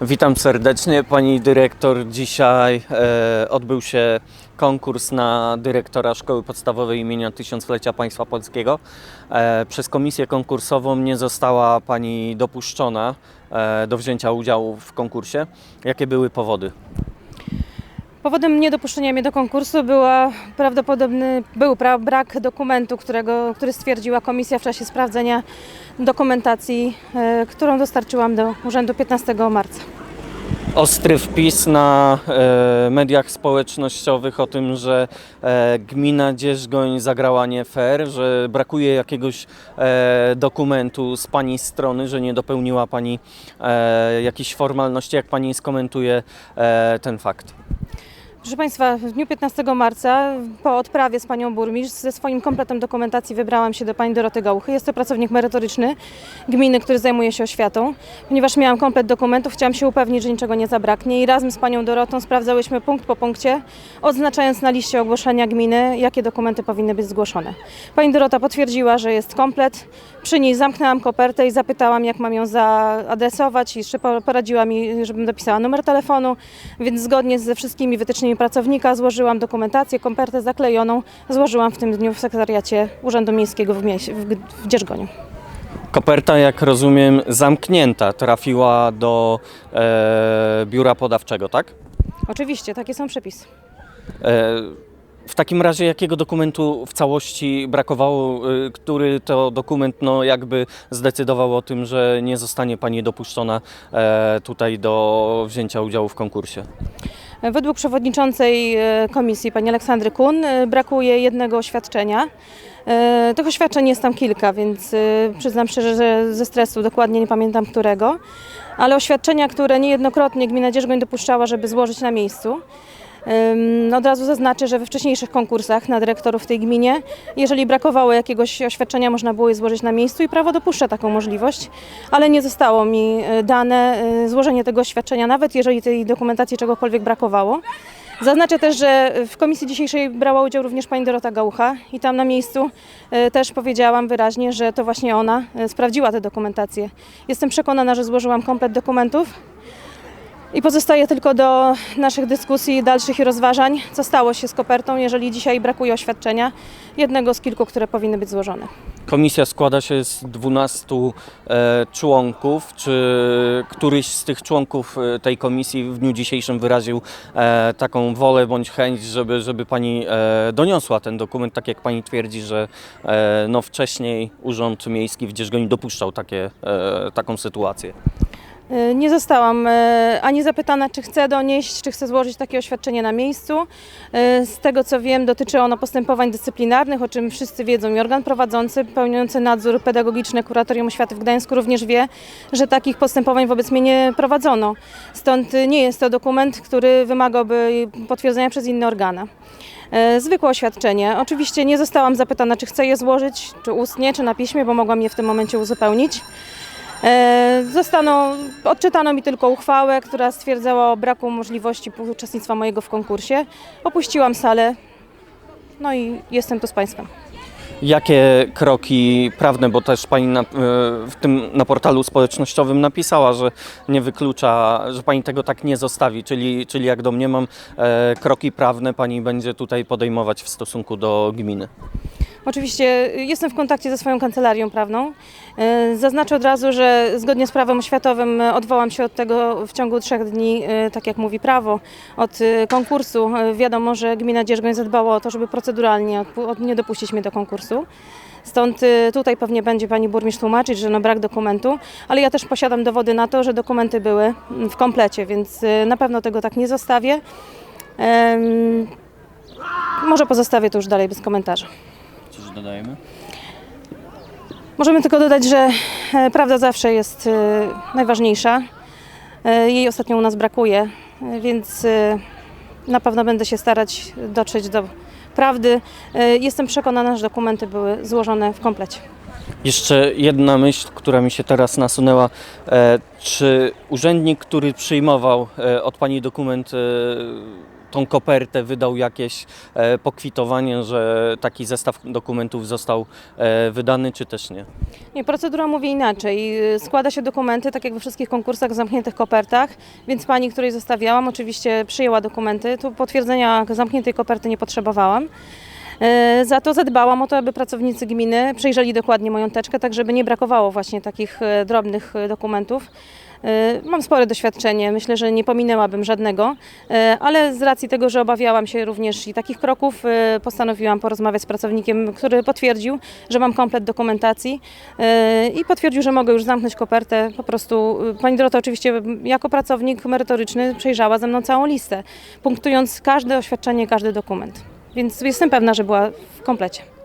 Witam serdecznie. Pani dyrektor, dzisiaj e, odbył się konkurs na dyrektora Szkoły Podstawowej imienia Tysiąclecia Państwa Polskiego. E, przez komisję konkursową nie została Pani dopuszczona e, do wzięcia udziału w konkursie. Jakie były powody? Powodem niedopuszczenia mnie do konkursu była prawdopodobny, był brak dokumentu, którego, który stwierdziła komisja w czasie sprawdzenia dokumentacji, e, którą dostarczyłam do urzędu 15 marca. Ostry wpis na e, mediach społecznościowych o tym, że e, gmina Dzierżgoń zagrała nie fair, że brakuje jakiegoś e, dokumentu z Pani strony, że nie dopełniła Pani e, jakichś formalności. Jak Pani skomentuje e, ten fakt? Proszę Państwa, w dniu 15 marca po odprawie z Panią Burmistrz ze swoim kompletem dokumentacji wybrałam się do Pani Doroty Gałchy. Jest to pracownik merytoryczny gminy, który zajmuje się oświatą. Ponieważ miałam komplet dokumentów, chciałam się upewnić, że niczego nie zabraknie i razem z Panią Dorotą sprawdzałyśmy punkt po punkcie, odznaczając na liście ogłoszenia gminy, jakie dokumenty powinny być zgłoszone. Pani Dorota potwierdziła, że jest komplet. Przy niej zamknęłam kopertę i zapytałam, jak mam ją zaadresować i jeszcze po- poradziła mi, żebym dopisała numer telefonu, więc zgodnie ze wszystkimi wytycznymi pracownika złożyłam dokumentację, kopertę zaklejoną, złożyłam w tym dniu w sekretariacie Urzędu Miejskiego w, Mieś- w, G- w Dzierżgoniu. Koperta, jak rozumiem, zamknięta, trafiła do e, biura podawczego, tak? Oczywiście, takie są przepisy. E, W takim razie jakiego dokumentu w całości brakowało, y, który to dokument no, jakby zdecydował o tym, że nie zostanie Pani dopuszczona e, tutaj do wzięcia udziału w konkursie? Według przewodniczącej e, komisji, pani Aleksandry Kun, e, brakuje jednego oświadczenia. E, Tych oświadczeń jest tam kilka, więc przyznam szczerze, że ze stresu dokładnie nie pamiętam którego, ale oświadczenia, które niejednokrotnie gmina Dzierżgoń dopuszczała, żeby złożyć na miejscu. Od razu zaznaczę, że we wcześniejszych konkursach na dyrektorów w tej gminie, jeżeli brakowało jakiegoś oświadczenia, można było je złożyć na miejscu i prawo dopuszcza taką możliwość, ale nie zostało mi e, dane e, złożenie tego oświadczenia, nawet jeżeli tej dokumentacji czegokolwiek brakowało. Zaznaczę też, że w komisji dzisiejszej brała udział również pani Dorota Gałucha i tam na miejscu e, też powiedziałam wyraźnie, że to właśnie ona sprawdziła tę dokumentację. Jestem przekonana, że złożyłam komplet dokumentów. I pozostaje tylko do naszych dyskusji, dalszych i rozważań, co stało się z kopertą, jeżeli dzisiaj brakuje oświadczenia, jednego z kilku, które powinny być złożone. Komisja składa się z 12 e, członków. Czy któryś z tych członków e, tej komisji w dniu dzisiejszym wyraził e, taką wolę bądź chęć, żeby, żeby Pani e, doniosła ten dokument, tak jak Pani twierdzi, że e, no, wcześniej Urząd Miejski w Dzierżgoni dopuszczał takie, e, taką sytuację? Y, Nie zostałam y, ani zapytana, czy chcę donieść, czy chcę złożyć takie oświadczenie na miejscu. Y, Z tego co wiem, dotyczy ono postępowań dyscyplinarnych, o czym wszyscy wiedzą i organ prowadzący, pełniący nadzór pedagogiczny Kuratorium Oświaty w Gdańsku również wie, że takich postępowań wobec mnie nie prowadzono. Stąd nie jest to dokument, który wymagałby potwierdzenia przez inne organa. E, Zwykłe oświadczenie. Oczywiście nie zostałam zapytana, czy chcę je złożyć, czy ustnie, czy na piśmie, bo mogłam je w tym momencie uzupełnić. E, Zostaną, odczytano mi tylko uchwałę, która stwierdzała o braku możliwości uczestnictwa mojego w konkursie. Opuściłam salę, no i jestem tu z Państwem. Jakie kroki prawne, bo też Pani na, e, w tym na portalu społecznościowym napisała, że nie wyklucza, że Pani tego tak nie zostawi, czyli, czyli jak domniemam, e, kroki prawne Pani będzie tutaj podejmować w stosunku do gminy. Oczywiście y, jestem w kontakcie ze swoją kancelarią prawną. E, Zaznaczę od razu, że zgodnie z prawem oświatowym e, odwołam się od tego w ciągu trzech dni, tak jak mówi prawo, od konkursu. Wiadomo, że gmina Dzierżgoń zadbała o to, żeby proceduralnie nie dopuścić mnie do konkursu. Stąd y, tutaj pewnie będzie pani burmistrz tłumaczyć, że no brak dokumentu, ale ja też posiadam dowody na to, że dokumenty były mm, w komplecie, więc y, na pewno tego tak nie zostawię. Może pozostawię to już dalej bez komentarza. Dodajemy? Możemy tylko dodać, że e, prawda zawsze jest e, najważniejsza. E, Jej ostatnio u nas brakuje, więc na pewno będę się starać dotrzeć do prawdy. Jestem przekonana, że dokumenty były złożone w komplecie. Jeszcze jedna myśl, która mi się teraz nasunęła. Czy urzędnik, który przyjmował od Pani dokument, tą kopertę, wydał jakieś e, pokwitowanie, że taki zestaw dokumentów został e, wydany, czy też nie? Nie, procedura mówi inaczej. Składa się dokumenty, tak jak we wszystkich konkursach, w zamkniętych kopertach, więc pani, której zostawiałam, oczywiście przyjęła dokumenty. Tu potwierdzenia zamkniętej koperty nie potrzebowałam. Y, Za to zadbałam o to, aby pracownicy gminy przejrzeli dokładnie moją teczkę, tak żeby nie brakowało właśnie takich e, drobnych e, dokumentów. E, Mam spore doświadczenie, myślę, że nie pominęłabym żadnego, e, ale z racji tego, że obawiałam się również i takich kroków, e, postanowiłam porozmawiać z pracownikiem, który potwierdził, że mam komplet dokumentacji i potwierdził, że mogę już zamknąć kopertę. Po prostu pani Dorota oczywiście jako pracownik merytoryczny przejrzała ze mną całą listę, punktując każde oświadczenie, każdy dokument. Więc jestem pewna, że była w komplecie.